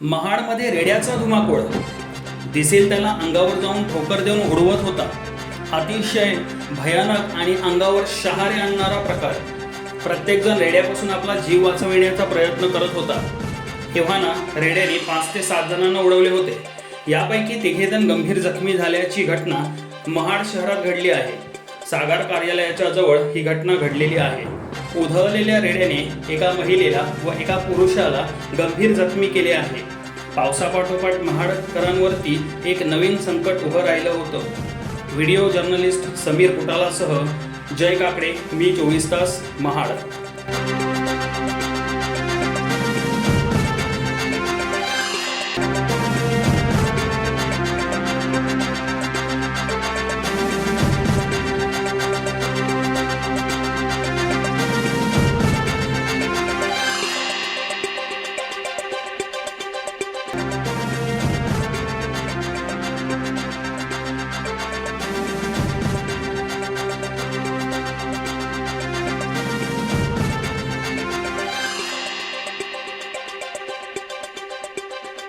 महाडमध्ये रेड्याचा धुमाकूळ. दिसेल त्याला अंगावर जाऊन ठोकर देऊन उडवत होता. अतिशय भयानक आणि अंगावर शहारे आणणारा प्रकार. प्रत्येकजण रेड्यापासून आपला जीव वाचविण्याचा प्रयत्न करत होता. तेव्हा ना रेड्याने पाच ते सात जणांना उडवले होते. यापैकी तिघेजण गंभीर जखमी झाल्याची घटना महाड शहरात घडली आहे. सागर कार्यालयाच्या जवळ ही घटना घडलेली आहे. उधळलेल्या रेड्याने एका महिलेला व एका पुरुषाला गंभीर जखमी केले आहे. पावसापाठोपाठ महाडकरांवरती एक नवीन संकट उभं राहिलं होतं. व्हिडिओ जर्नलिस्ट समीर कुटालासह जय काकडे मी चोवीस तास महाड.